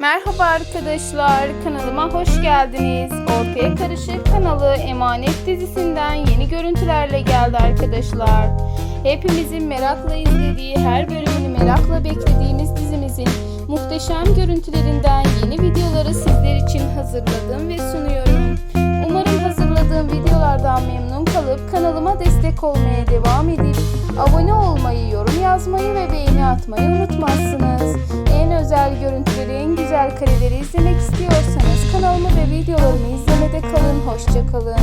Merhaba arkadaşlar, kanalıma hoş geldiniz. Ortaya Karışık kanalı Emanet dizisinden yeni görüntülerle geldi arkadaşlar. Hepimizin merakla izlediği, her bölümünü merakla beklediğimiz dizimizin muhteşem görüntülerinden yeni videoları sizler için hazırladım ve sunuyorum. Umarım hazırladığım videolardan memnun kalıp kanalıma destek olmaya devam edip abone olmayı, yorum yazmayı ve beğeni atmayı unutmazsınız. Güzel kareleri izlemek istiyorsanız kanalımı ve videolarımı izlemede kalın. Hoşçakalın.